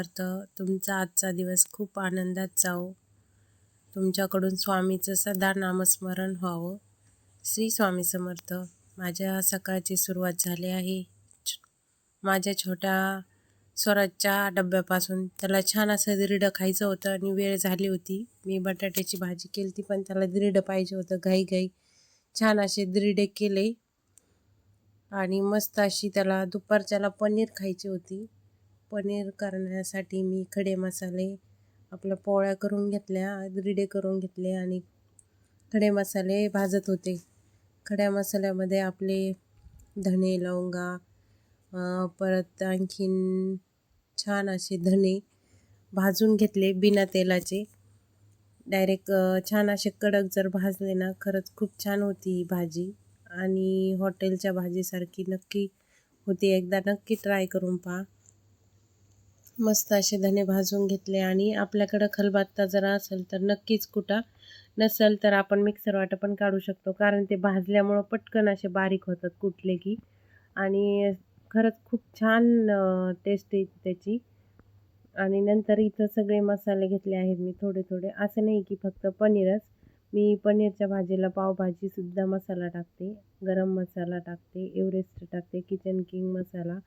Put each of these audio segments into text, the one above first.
समर्थ तुमचा आजचा दिवस खूप आनंदात जावो. तुमच्याकडून स्वामीचं सदा नामस्मरण व्हावं. श्री स्वामी समर्थ. माझ्या सकाळची सुरुवात झाली आहे. माझ्या छोट्या स्वराजच्या डब्यापासून. त्याला छान असं दिरडं खायचं होतं आणि वेळ झाली होती. मी बटाट्याची भाजी केली होती पण त्याला दिरडं पाहिजे होतं. घाई घाई छान असे दिरडे केले. आणि मस्त अशी त्याला दुपारच्याला पनीर खायची होती. पनीर करण्यासाठी मी खडे मसाले आपल्या पोळ्या करून घेतल्या रिडे करून घेतले आणि खडे मसाले भाजत होते. खड्या मसाल्यामध्ये आपले धणे लवंगा परत आणखीन छान असे धणे भाजून घेतले बिना तेलाचे. डायरेक्ट छान असे कडक जर भाजले ना खरंच खूप छान होती ही भाजी. आणि हॉटेलच्या भाजीसारखी नक्की होती. एकदा नक्की ट्राय करून पहा. मस्त असे धने भाजून घेतले आणि आपल्याकडं खलबत्ता जरा असेल तर नक्कीच कुटा नसेल तर आपण मिक्सर वाटं पण काढू शकतो. कारण ते भाजल्यामुळं पटकन असे बारीक होतात कुठले की. आणि खरंच खूप छान टेस्ट येते त्याची. आणि नंतर इथं सगळे मसाले घेतले आहेत मी थोडे थोडे. असं नाही की फक्त पनीरच. मी पनीरच्या भाजीला पावभाजीसुद्धा मसाला टाकते. गरम मसाला टाकते. एव्हरेस्ट टाकते. Kitchen King masala.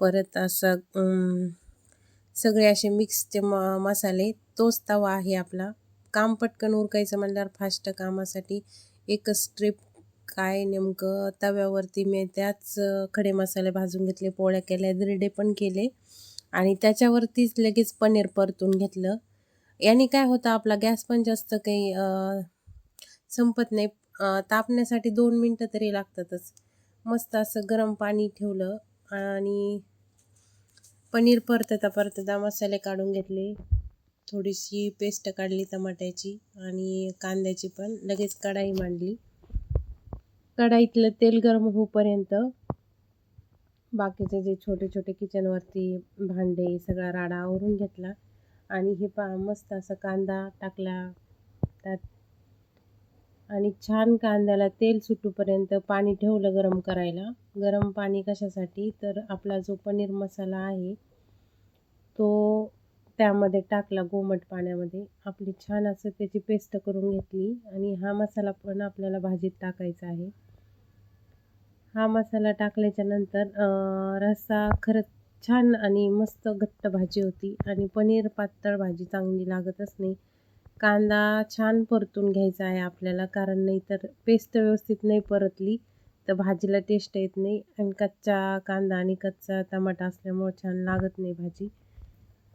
परत असं सगळे असे मिक्सचे म मसाले तोच तवा आहे आपला. काम पटकन उरकायचं म्हणल्यावर फास्ट कामासाठी एकच स्ट्रीप काय नेमकं तव्यावरती मी त्याच खडे मसाले भाजून घेतले पोळ्या केल्या दिरडे पण केले. आणि त्याच्यावरतीच लगेच पनीर परतून घेतलं. याने काय होतं आपला गॅस पण जास्त काही संपत नाही. तापण्यासाठी दोन मिनटं तरी लागतातच. मस्त असं गरम पाणी ठेवलं आणि पनीर परतता परतता मसाले काढून घेतले. थोडीशी पेस्ट काढली टमाट्याची आणि कांद्याची पण लगेच कढाई मांडली. कढाईतलं तेल गरम होईपर्यंत बाकीचे जे छोटे छोटे किचनवरती भांडे सगळा राडा आवरून घेतला. आणि हे पा मस्त असं कांदा टाकला. त्यात आणि छान कांद्याला तेल सुटूपर्यंत पाणी ठेवलं गरम करायला. गरम पाणी कशासाठी? तर आपला जो पनीर मसाला आहे तो त्यामध्ये टाकला गोमट पाण्यामध्ये. आपली छान असं त्याची पेस्ट करून घेतली आणि हा मसाला पण आपल्याला भाजीत टाकायचा आहे. हा मसाला टाकल्याच्या नंतर रस्सा खरंच छान आणि मस्त घट्ट भाजी होती आणि पनीर पातळ भाजी चांगली लागतच नाही. कांदा छान परतून घ्यायचा आहे आपल्याला कारण नाही तर पेस्ट व्यवस्थित नाही परतली तर भाजीला टेस्ट येत नाही आणि कच्चा कांदा आणि कच्चा टमाटा असल्यामुळं छान लागत नाही भाजी.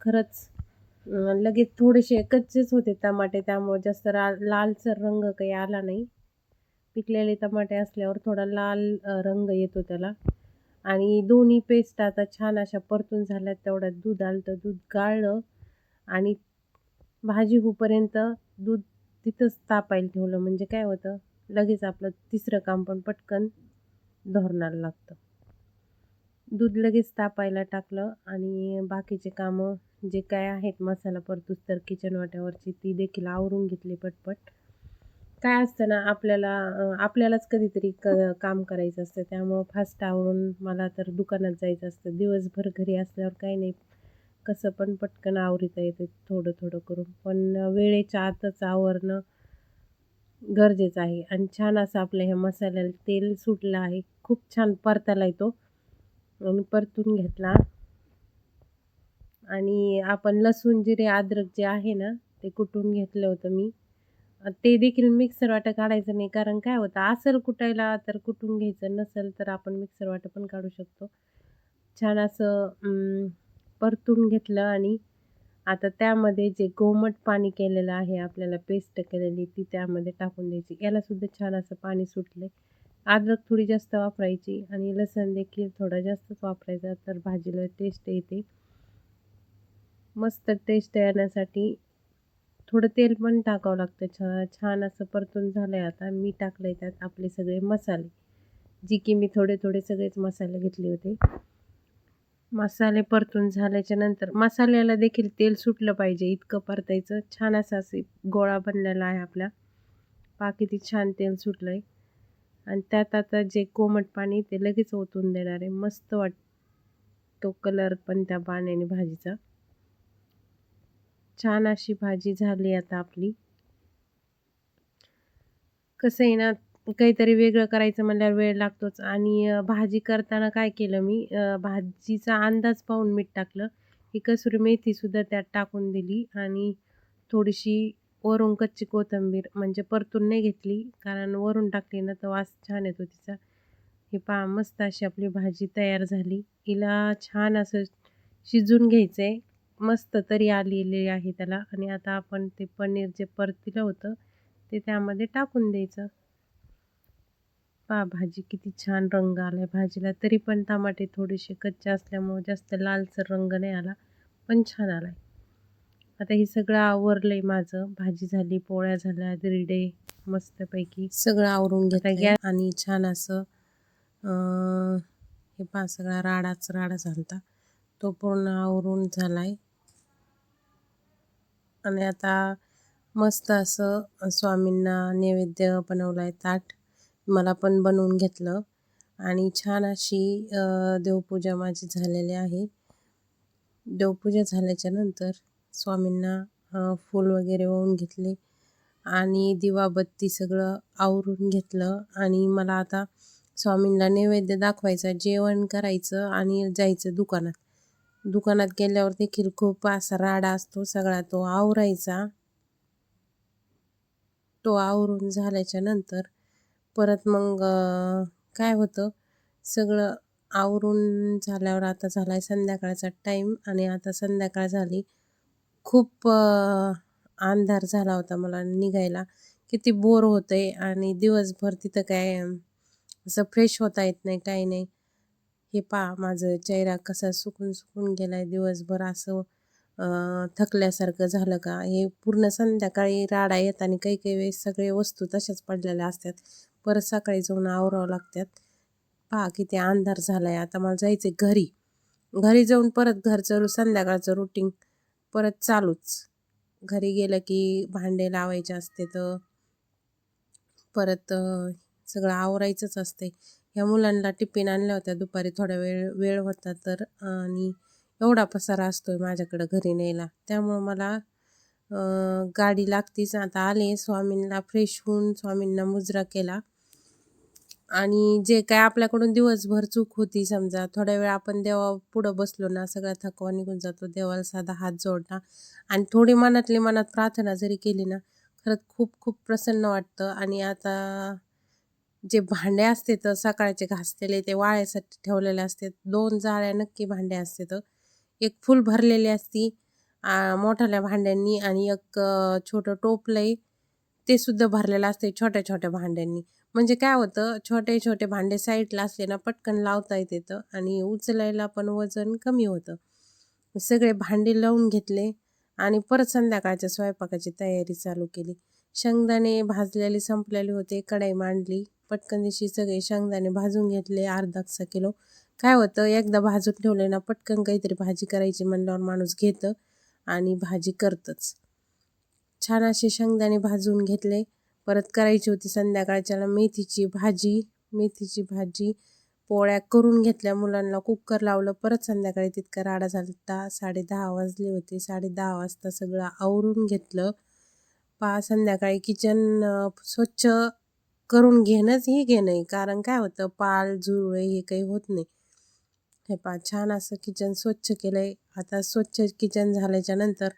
खरंच लगेच थोडेसे कच्चेच होते टमाटे त्यामुळे जास्त रा लालसर रंग काही आला नाही. पिकलेले टमाटे असल्यावर थोडा लाल रंग येतो त्याला. आणि दोन्ही पेस्ट आता छान अशा परतून झाल्या तेवढ्यात दूध आलं तर दूध गाळलं आणि भाजी होईपर्यंत दूध तिथंच तापायला ठेवलं. म्हणजे काय होतं? लगेच आपलं तिसरं काम पण पटकन धोरणाला लागतं. दूध लगेच तापायला टाकलं आणि बाकीचे कामं जे काय आहेत मसाला परतूस तर किचन वाट्यावरची ती देखील आवरून घेतली पटपट. काय असतं ना आपल्याला आपल्यालाच कधीतरी क काम करायचं असतं. त्यामुळं फास्ट आवरून मला तर दुकानात जायचं असतं. दिवसभर घरी असल्यावर काही नाही. कसं पण पटकन आवरिता येते थोडं थोडं करून. पण वेळेच्या आतच आवरणं गरजेचं आहे. आणि छान असं आपल्या ह्या मसाल्याला तेल सुटलं आहे. खूप छान परताला येतो. आणि परतून घेतला. आणि आपण लसूण जिरे अद्रक जे आहे ना ते कुटून घेतलं होतं मी. ते देखील मिक्सर वाटं काढायचं नाही. कारण काय होतं असेल कुटायला तर कुटून घ्यायचं नसेल तर आपण मिक्सर वाटं पण काढू शकतो. छान असं परतून घेतलं आणि आता त्यामध्ये जे गोमट पाणी केलेलं आहे आपल्याला पेस्ट केलेली ती त्यामध्ये टाकून द्यायची. यालासुद्धा छान असं पाणी सुटले अद्रक थोडी जास्त वापरायची आणि लसण देखील थोडा जास्तच वापरायचा तर भाजीला टेस्ट येते. मस्त टेस्ट येण्यासाठी थोडं तेल पण टाकावं लागतं. छ छान असं परतून झालं आहे आता. मी टाकलं आहे त्यात आपले सगळे मसाले. जी की मी थोडे थोडे सगळेच मसाले घेतले होते. मसाले परतून झाल्याच्यानंतर मसाल्याला देखील तेल सुटलं पाहिजे. इतकं परतायचं. छान असं असे गोळा बनलेला आहे आपला. बाकी ती छान तेल सुटलं आहे आणि त्यात आता जे कोमट पाणी ते लगेच ओतून देणार आहे. मस्त वाटतो कलर पण त्या पाण्याने भाजीचा. छान अशी भाजी झाली आता आपली. कसं आहे ना काहीतरी वेगळं करायचं म्हणल्यावर वेळ लागतोच. आणि भाजी करताना काय केलं मी भाजीचा अंदाज पाहून मीठ टाकलं. ही कसुरी मेथीसुद्धा त्यात टाकून दिली आणि थोडीशी वरून कच्ची कोथिंबीर म्हणजे परतून नाही घेतली. कारण वरून टाकली ना तर वास छान येतो तिचा. हे पहा मस्त अशी आपली भाजी तयार झाली. हिला छान असं शिजून घ्यायचं आहे मस्त तरी आलेली आहे त्याला. आणि आता आपण ते पनीर जे परतीलं होतं ते त्यामध्ये टाकून द्यायचं. पहा भाजी किती छान रंग आला आहे भाजीला. तरी पण टमाटे थोडेसे कच्चे असल्यामुळे जास्त लालसर रंग नाही आला पण छान आला आहे आता हे सगळं आवरलं आहे माझं. भाजी झाली पोळ्या झाल्या दिरडे मस्तपैकी. सगळं आवरून घेता गॅस आणि छान असं हे पहा सगळा राडाच राडा झालता. तो पूर्ण आवरून झालाय. आणि आता मस्त असं स्वामींना नैवेद्य बनवलाय ताट. मला पण बनवून घेतलं. आणि छान अशी देवपूजा माझी झालेली आहे. देवपूजा झाल्याच्यानंतर स्वामींना फूल वगैरे वाहून घेतले आणि दिवाबत्ती सगळं आवरून घेतलं. आणि मला आता स्वामींना नैवेद्य दाखवायचा जेवण करायचं आणि जायचं दुकानात. दुकानात गेल्यावर देखील खूप असा राडा असतो सगळा तो आवरायचा. तो आवरून झाल्याच्यानंतर परत मग काय होतं? सगळं आवरून झाल्यावर आता झाला आहे संध्याकाळचा टाईम आणि आता संध्याकाळ झाली. खूप अंधार झाला होता मला निघायला. किती बोर होतंय आणि दिवसभर तिथं काय असं फ्रेश होता येत नाही काही नाही. हे पहा माझं चेहरा कसा सुकून सुकून गेला आहे दिवसभर असं. थकल्यासारखं झालं का? हे पूर्ण संध्याकाळी राडा येत आणि काही काही वेळेस सगळे वस्तू तशाच पडलेल्या असतात. परत सकाळी जाऊन आवरावं लागतात. पहा किती अंधार झाला आहे आता. मला जायचं घरी. घरी जाऊन परत घरचं संध्याकाळचं रुटीन परत चालूच. घरी गेलं की भांडे लावायचे असते तर परत सगळं आवरायचंच असते. ह्या मुलांना टिफिन आणल्या होत्या. दुपारी थोडा वेळ वेळ होता तर आणि एवढा पसारा असतोय माझ्याकडं घरी न्यायला. त्यामुळं मला गाडी लागतीच. आता आले स्वामींना फ्रेश होऊन स्वामींना मुजरा केला. आणि जे काय आपल्याकडून दिवसभर चूक होती समजा थोड्या वेळ आपण देवा पुढं बसलो ना सगळा थकवा निघून जातो देवाला साधा हात जोडणं. आणि थोडी मनातली मनात प्रार्थना जरी केली ना खरंच खूप खूप प्रसन्न वाटतं. आणि आता जे भांडे असते तर सकाळचे घासलेले ते वाळ्यासाठी ठेवलेले असते दोन जाळ्या नक्की भांडे असते तर एक फूल भरलेली असती. मोठ्याल्या भांड्यांनी आणि एक छोटं टोपलंय ते सुद्धा भरलेलं असते छोट्या छोट्या भांड्यांनी. म्हणजे काय होतं छोटे छोटे भांडे साईडला असले ना पटकन लावता येते आणि उचलायला पण वजन कमी होतं. सगळे भांडे लावून घेतले आणि परत संध्याकाळच्या स्वयंपाकाची तयारी चालू केली. शेंगदाणे भाजलेले संपलेले होते कढाई मांडली. पटकन दिवशी सगळे शेंगदाणे भाजून घेतले अर्धा किलो. काय होतं एकदा भाजून ठेवले ना पटकन काहीतरी भाजी करायची म्हणल्यावर माणूस घेतं आणि भाजी करतंच. छान असे शेंगदाणे भाजून घेतले. परत करायची होती संध्याकाळच्याला मेथीची भाजी. मेथीची भाजी पोळ्या करून घेतल्या मुलांना. कुकर लावलं परत संध्याकाळी तितका राडा झाला साडे दहा वाजले होते. साडे दहा वाजता सगळं आवरून घेतलं. पा संध्याकाळी किचन स्वच्छ करून घेणंच हे घेणं आहे. कारण काय होतं पाल झुरळे हे काही होत नाही. हे पा छान असं किचन स्वच्छ केलंय. आता स्वच्छ किचन झाल्याच्यानंतर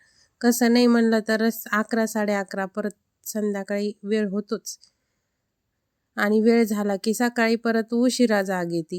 कसं नाही म्हणलं तर अकरा साडे अकरा परत संध्याकाळी वेळ होतोच. आणि वेळ झाला की सकाळी परत उशिरा जाग येते.